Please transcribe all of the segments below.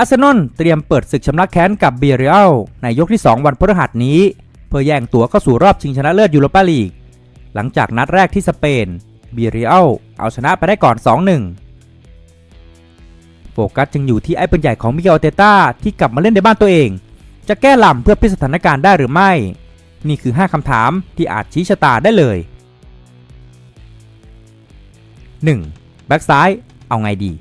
อาร์เซนอลเตรียมเปิดศึกชำระแค้นกับเบียร์เรียลในยกที่ 2 วันพฤหัสนี้ เพื่อแย่งตั๋วเข้าสู่รอบชิงชนะเลิศยูโรปาลีก หลังจากนัดแรกที่สเปนเบียร์เรียลเอาชนะไปได้ก่อน 2-1 โฟกัสจึงอยู่ที่ไอ้ปืนใหญ่ของมิเกลเตต้าที่กลับมาเล่นในบ้านตัวเอง จะแก้ลำเพื่อพลิกสถานการณ์ได้หรือไม่ นี่คือ 5 คำถามที่อาจชี้ชะตาได้เลย 1. แบ็กซ้ายเอาไงดี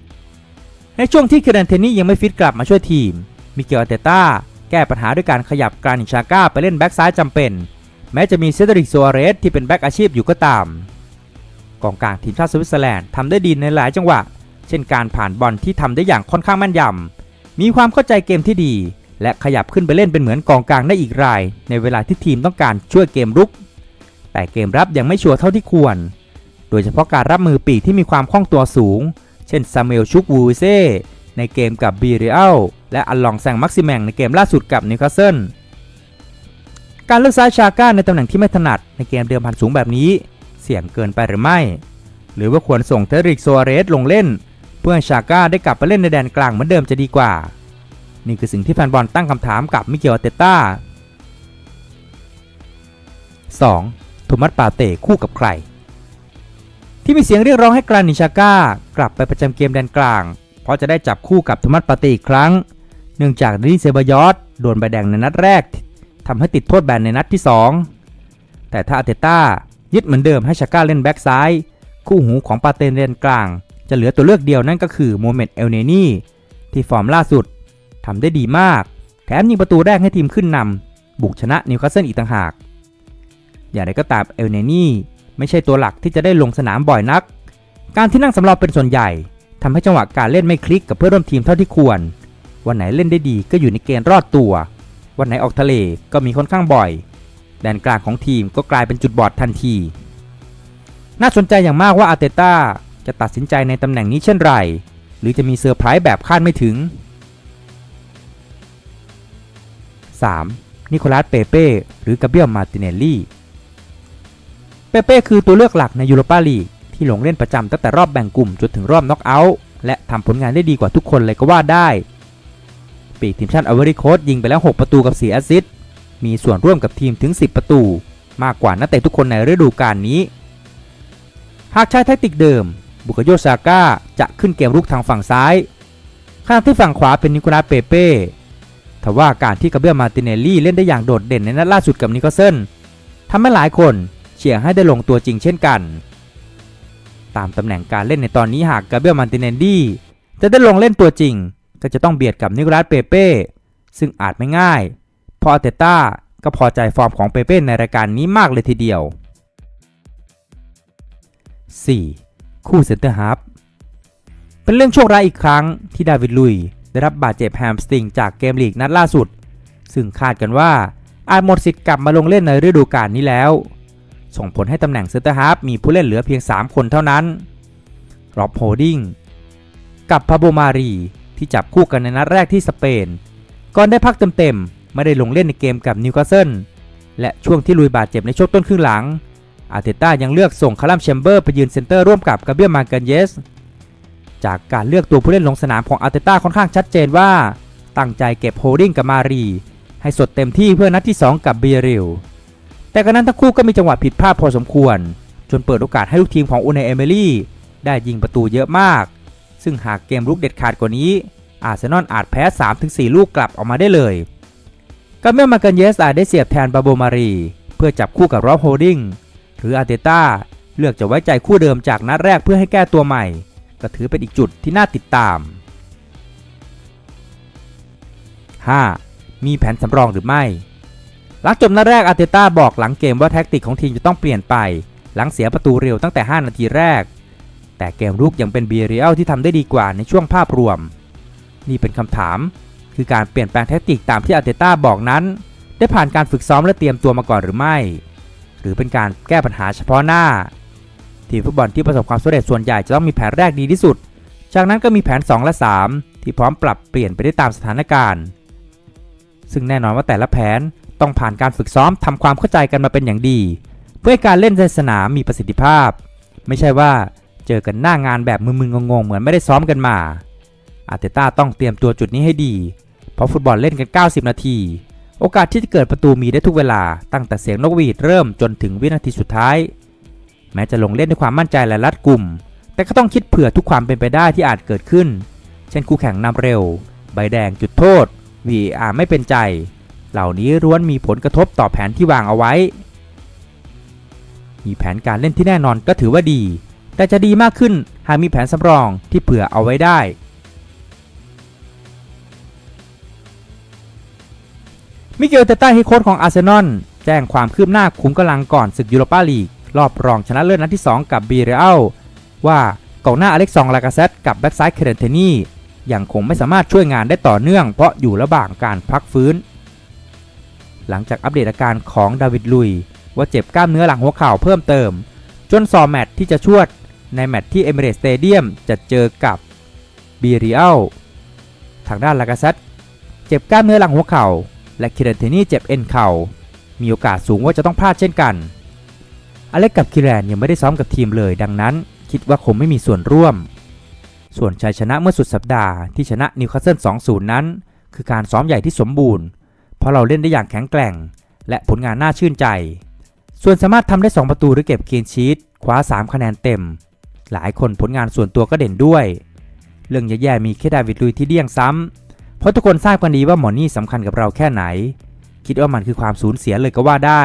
ในช่วงที่เคเดนเทนนี่ยังไม่ฟิตกลับมาช่วยทีม มิเกลอาเตต้าแก้ปัญหาด้วยการขยับกรานิชาก้าไปเล่นแบ็กซ้ายจำเป็น แม้จะมีเซเดริกซัวเรสที่เป็นแบ็กอาชีพอยู่ก็ตาม กองกลางทีมชาติสวิตเซอร์แลนด์ทำได้ดีในหลายจังหวะ เช่นการผ่านบอลที่ทำได้อย่างค่อนข้างแม่นยำมีความเข้าใจเกมที่ดี และขยับขึ้นไปเล่นเป็นเหมือนกองกลางได้อีกราย ในเวลาที่ทีมต้องการช่วยเกมรุก แต่เกมรับยังไม่ชัวร์เท่าที่ควร โดยเฉพาะการรับมือปีกที่มีความคล่องตัวสูง เช่นซามูเอลชุกวูเซ่ในเกมกับบีเรียลและอัลลองแซงมักซิแมงในเกมล่าสุดกับนิวคาสเซิลการเลือกซ้ายชาก้าในตำแหน่งที่ไม่ถนัดในเกมเดิมพันสูงแบบนี้ เสี่ยงเกินไปหรือไม่ หรือว่าควรส่งเทริกโซอาเรสลงเล่น เพื่อชาก้าได้กลับไปเล่นในแดนกลางเหมือนเดิมจะดีกว่า นี่คือสิ่งที่แฟนบอลตั้งคำถามกับมิเกลอเตต้า 2. โทมัสปาเต้คู่กับใคร ที่มีเสียงเรียกร้องให้กรานิชาก้ากลับไปประจำเกมแดนกลาง เพราะจะได้จับคู่กับโทมัสปาต้อีกครั้ง เนื่องจากดนิสเซบายอสโดนใบแดงในนัดแรกทำให้ติดโทษแบนในนัดที่ 2 แต่ถ้าอาเตต้ายึดเหมือนเดิมให้ชาก้าเล่นแบ็กซ้าย คู่หูของปาเต้แดนกลาง จะเหลือตัวเลือกเดียวนั่นก็คือโมเมนต์เอลเนนี่ที่ฟอร์มล่าสุดทำได้ดีมาก แถมยิงประตูแรกให้ทีมขึ้นนำบุกชนะนิวคาสเซิลอีกต่างหาก อย่างไรก็ตามเอลเนนี่ ไม่ใช่ตัวหลักที่จะได้ลงสนามบ่อยนัก การที่นั่งสำรองเป็นส่วนใหญ่ทำให้จังหวะการเล่นไม่คลิกกับเพื่อนร่วมทีมเท่าที่ควร วันไหนเล่นได้ดีก็อยู่ในเกณฑ์รอดตัว วันไหนออกทะเลก็มีค่อนข้างบ่อย แดนกลางของทีมก็กลายเป็นจุดบอดทันที น่าสนใจอย่างมากว่าอาเตต้าจะตัดสินใจในตำแหน่งนี้เช่นไร หรือจะมีเซอร์ไพรส์แบบคาดไม่ถึง 3. นิโคลัสเปเป้หรือกาเบียลมาติเนลลี่ เปเป้คือตัวเลือกหลักในยูโรปาลีกที่ลงเล่นประจำตั้งแต่รอบแบ่งกลุ่มจนถึงรอบน็อกเอาท์และทำผลงานได้ดีกว่าทุกคนเลยก็ว่าได้ ปีกทีมชาติอเวอริโคสยิงไปแล้ว 6 ประตูกับ4แอสซิสต์มีส่วนร่วมกับทีมถึง 10 ประตู มากกว่านักเตะทุกคนในฤดูกาลนี้ หากใช้แทคติกเดิม บุคโยซาก้าจะขึ้นเกมรุกทางฝั่งซ้ายขณะที่ฝั่งขวาเป็นนิโคลัสเปเป้ทว่าการที่กาเบรียลมาติเนลลี่เล่นได้อย่างโดดเด่นในนัดล่าสุดกับนิโคลเซนทำให้หลายคน เชียร์ให้ได้ลงตัวจริงเช่นกัน ตามตำแหน่งการเล่นในตอนนี้หากกาเบรียลมาติเนลลี่จะได้ลงเล่นตัวจริง ก็จะต้องเบียดกับนิโคลัสเปเป้ซึ่งอาจไม่ง่ายเพราะอเตต้าก็พอใจฟอร์มของเปเป้ในรายการนี้มากเลยทีเดียว 4. คู่เซนเตอร์ฮับเป็นเรื่องโชคร้ายอีกครั้งที่ดาวิดลุย ได้รับบาดเจ็บแฮมสตริงจากเกมลีกนัดล่าสุด ซึ่งคาดกันว่าอาจหมดสิทธิ์กลับมาลงเล่นในฤดูกาลนี้แล้ว ส่งผลให้ตำแหน่งเซนเตอร์ฮาฟมีผู้เล่นเหลือเพียง 3 คนเท่านั้นร็อบโฮดิงกับพาโบมารีที่จับคู่กันในนัดแรกที่สเปน ก่อนได้พักเต็มๆ ไม่ได้ลงเล่นในเกมกับนิวคาสเซิลและช่วงที่ลุยบาดเจ็บในช่วงต้นครึ่งหลัง อาร์เตต้ายังเลือกส่งคาร์ลัมแชมเบอร์ไปยืนเซนเตอร์ร่วมกับกาเบียลมาเกนเยส จากการเลือกตัวผู้เล่นลงสนามของอาร์เตต้าค่อนข้างชัดเจนว่า ตั้งใจเก็บโฮดิ้งกับมารีให้สดเต็มที่เพื่อนัดที่ 2 กับเบียริล แต่กระนั้นทั้งคู่ก็มีจังหวะผิดพลาดพอสมควร จนเปิดโอกาสให้ลูกทีมของอูเนเอเมรี่ได้ยิงประตูเยอะมาก ซึ่งหากเกมรุกเด็ดขาดกว่านี้ อาร์เซนอลอาจแพ้ 3-4 ลูกกลับออกมาได้เลยกาเมลมาเกนเยสอาจได้เสียบแทนบาโบมารีเพื่อจับคู่กับรอบโฮลดิ้งหรืออาร์เตต้าเลือกจะไว้ใจคู่เดิมจากนัดแรกเพื่อให้แก้ตัวใหม่ ก็ถือเป็นอีกจุดที่น่าติดตาม 5. มีแผนสำรองหรือไม่ หลังจบนัดแรกอาร์เตต้าบอกหลังเกมว่าแท็กติกของทีมจะต้องเปลี่ยนไป หลังเสียประตูเร็วตั้งแต่ 5 นาทีแรก แต่เกมรุกยังเป็นเบียริเอลที่ทำได้ดีกว่าในช่วงภาพรวม นี่เป็นคำถาม คือการเปลี่ยนแปลงแท็กติกตามที่อาร์เตต้าบอกนั้น ได้ผ่านการฝึกซ้อมและเตรียมตัวมาก่อนหรือไม่ หรือเป็นการแก้ปัญหาเฉพาะหน้า ทีมฟุตบอลที่ประสบความสำเร็จส่วนใหญ่จะต้องมีแผนแรกดีที่สุด จากนั้นก็มีแผน 2 และ 3 ที่พร้อมปรับเปลี่ยนไปได้ตามสถานการณ์ ซึ่งแน่นอนว่าแต่ละแผน ต้องผ่านการฝึกซ้อมทำความเข้าใจกันมาเป็นอย่างดี เพื่อให้การเล่นในสนามมีประสิทธิภาพ ไม่ใช่ว่าเจอกันหน้างานแบบมึนๆงงๆเหมือนไม่ได้ซ้อมกันมา อาร์เตต้าต้องเตรียมตัวจุดนี้ให้ดี เพราะฟุตบอลเล่นกัน 90 นาที โอกาสที่จะเกิดประตูมีได้ทุกเวลาตั้งแต่เสียงนกหวีดเริ่มจนถึงวินาทีสุดท้าย แม้จะลงเล่นด้วยความมั่นใจและรัดกุม แต่ก็ต้องคิดเผื่อทุกความเป็นไปได้ที่อาจเกิดขึ้น เช่นคู่แข่งนำเร็ว ใบแดงจุดโทษ VAR ไม่เป็นใจ เหล่านี้ล้วนมีผลกระทบต่อแผนที่วางเอาไว้ มีแผนการเล่นที่แน่นอนก็ถือว่าดี แต่จะดีมากขึ้นหากมีแผนสำรองที่เผื่อเอาไว้ได้ มิเกลเตต้าเฮดโค้ชของอาร์เซนอลแจ้งความคืบหน้าขุมกำลังก่อนศึกยูโรปาลีก รอบรองชนะเลิศนัดที่ 2 กับบีเรอัลว่ากองหน้าอเล็กซองลากาเซตกับแบ็กซ้ายเคเรนเทนียังคงไม่สามารถช่วยงานได้ต่อเนื่องเพราะอยู่ระหว่างการพักฟื้น หลังจากอัปเดตอาการของดาวิดลุย ว่าเจ็บกล้ามเนื้อหลังหัวเข่าเพิ่มเติม จนซอแมตที่จะชวดในแมตช์ที่เอมิเรตสเตเดียมจะเจอกับบีเรอัลทางด้านลากาเซตเจ็บกล้ามเนื้อหลังหัวเข่า และคิรันเทนี่เจ็บเอ็นเข่า มีโอกาสสูงว่าจะต้องพลาดเช่นกัน อเล็กกับคิแรนยังไม่ได้ซ้อมกับทีมเลย ดังนั้น คิดว่าคงไม่มีส่วนร่วม ส่วนชัยชนะเมื่อสุดสัปดาห์ที่ชนะนิวคาสเซิล 2-0 นั้น คือการซ้อมใหญ่ที่สมบูรณ์ เพราะเราเล่นได้อย่างแข็งแกร่ง และผลงานน่าชื่นใจ ส่วนสามารถทำได้ 2 ประตูหรือเก็บเคียนชีตคว้า 3 คะแนนเต็ม หลายคนผลงานส่วนตัวก็เด่นด้วย เรื่องแย่ๆมีแค่ดาวิดลุยที่เดี้ยงซ้ำเพราะทุกคนทราบกันดีว่าหมอนี่สำคัญกับเราแค่ไหน คิดว่ามันคือความสูญเสียเลยก็ว่าได้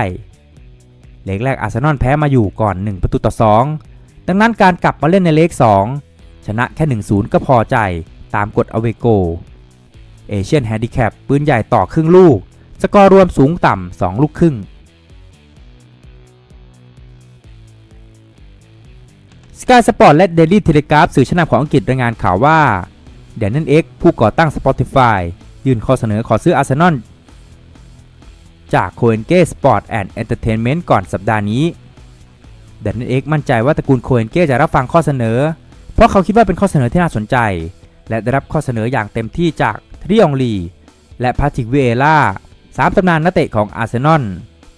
เลกแรกอาร์เซนอลแพ้มาอยู่ก่อน 1 ประตูต่อ 2 ดังนั้นการกลับมาเล่นในเลข2ชนะแค่ 1-0 ก็พอใจตามกฎอเวโก เอเชียนแฮนดิแคปปืนใหญ่ต่อครึ่งลูก สกอร์รวมสูงต่ำ2ลูกครึ่ง สกายสปอร์ตและเดลี่เทเลกราฟสื่อชั้นนำของอังกฤษรายงานข่าวว่าเดนนันเอ็กผู้ก่อตั้ง Spotify ยื่นข้อเสนอขอซื้ออาร์เซนอลจากโคเอนเกสปอร์ตแอนด์เอนเตอร์เทนเมนต์ก่อนสัปดาห์นี้เดนนันเอ็กมั่นใจว่าตระกูลโคเอนเกจะรับฟังข้อเสนอ เพราะเขาคิดว่าเป็นข้อเสนอที่น่าสนใจ และได้รับข้อเสนออย่างเต็มที่จาก ริองลี และพาติกเวเอล่าสามตำนานนักเตะของอาร์เซนอล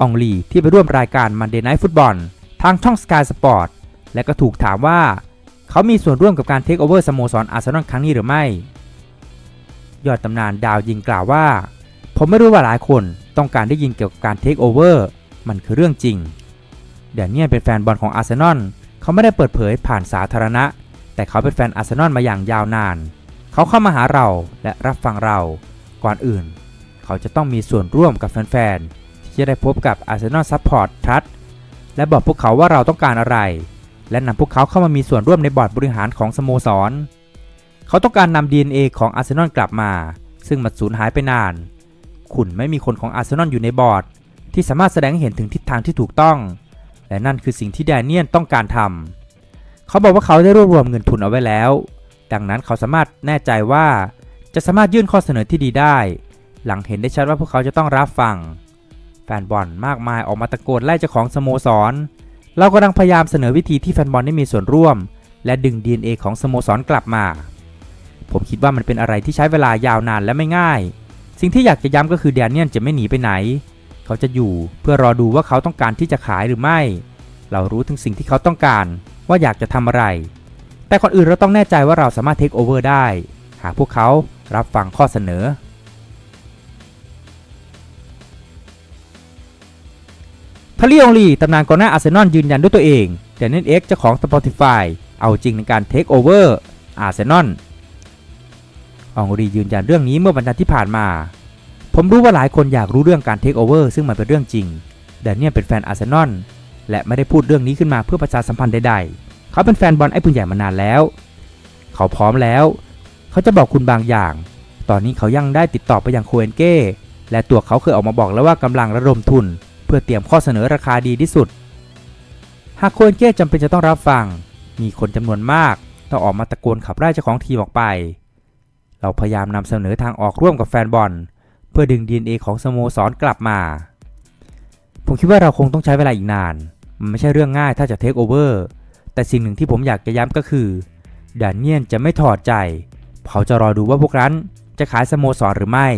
องลีที่ไปร่วมรายการ Monday Night Football ทางช่อง Sky Sport และก็ถูกถามว่า เขามีส่วนร่วมกับการเทคโอเวอร์สโมสรอาร์เซนอลครั้งนี้หรือไม่ ยอดตำนานดาวยิงกล่าวว่า ผมไม่รู้ว่าหลายคนต้องการได้ยินเกี่ยวกับการเทคโอเวอร์มันคือเรื่องจริงเดนเนียเป็นแฟนบอลของอาร์เซนอลเขาไม่ได้เปิดเผยผ่านสาธารณะ แต่เขาเป็นแฟนอาร์เซนอลมาอย่างยาวนาน เขาเข้ามาหาเราและรับฟังเรา ก่อนอื่น เขาจะต้องมีส่วนร่วมกับแฟนๆ ที่จะได้พบกับ Arsenal Support Trust และบอกพวกเขาว่าเราต้องการอะไร และนำพวกเขาเข้ามามีส่วนร่วมในบอร์ดบริหารของสโมสร เขาต้องการนำ DNA ของอาร์เซนอลกลับมา ซึ่งมันสูญหายไปนาน คุณไม่มีคนของอาร์เซนอลอยู่ในบอร์ด ที่สามารถแสดงให้เห็นถึงทิศทางที่ถูกต้อง และนั่นคือสิ่งที่แดเนียนต้องการทำเขาบอกว่าเขาได้รวบรวมเงินทุนเอาไว้แล้ว ดังนั้นเขาสามารถแน่ใจว่าจะสามารถยื่นข้อเสนอที่ดีได้ หลังเห็นได้ชัดว่าพวกเขาจะต้องรับฟัง แฟนบอลมากมายออกมาตะโกนไล่เจ้าของสโมสร เรากำลังพยายามเสนอวิธีที่แฟนบอลได้มีส่วนร่วม และดึง DNA ของสโมสรกลับมา ผมคิดว่ามันเป็นอะไรที่ใช้เวลายาวนานและไม่ง่าย สิ่งที่อยากจะย้ำก็คือแดเนียนจะไม่หนีไปไหน เขาจะอยู่เพื่อรอดูว่าเขาต้องการที่จะขายหรือไม่ เรารู้ถึงสิ่งที่เขาต้องการว่าอยากจะทำอะไร แต่ก่อนอื่นเราต้องแน่ใจว่าเราสามารถเทคโอเวอร์ได้ หากพวกเขารับฟังข้อเสนอ ทาริองลีตำนานกองหน้าอาร์เซนอลยืนยันด้วยตัวเองแต่เน็ตเอ็กเจ้าของ Spotify เอาจริงในการเทคโอเวอร์อาร์เซนอลองรียืนยันเรื่องนี้เมื่อวันจันทร์ที่ผ่านมา ผมรู้ว่าหลายคนอยากรู้เรื่องการเทคโอเวอร์ซึ่งมันเป็นเรื่องจริง แต่เนี่ยเป็นแฟนอาร์เซนอลและไม่ได้พูดเรื่องนี้ขึ้นมาเพื่อประชาสัมพันธ์ใดๆ เขาเป็นแฟนบอลไอ้ปืนใหญ่มานานแล้ว เขาพร้อมแล้ว เขาจะบอกคุณบางอย่าง ตอนนี้เขายังได้ติดต่อไปยังโคเอนเก้ และตัวเขาเคยออกมาบอกแล้วว่ากำลังระดมทุน เพื่อเตรียมข้อเสนอราคาดีที่สุด หากโคเอนเก้จำเป็นจะต้องรับฟัง มีคนจำนวนมากต้องออกมาตะโกนขับไล่เจ้าของทีมออกไป เราพยายามนำเสนอทางออกร่วมกับแฟนบอล เพื่อดึง DNA ของสโมสรกลับมา ผมคิดว่าเราคงต้องใช้เวลาอีกนาน มันไม่ใช่เรื่องง่ายถ้าจะเทคโอเวอร์ แต่สิ่งหนึ่งที่ผมอยากจะย้ำก็คือดานเนียนจะไม่ถอดใจ เขาจะรอดูว่าพวกนั้นจะขายสโมสรหรือไม่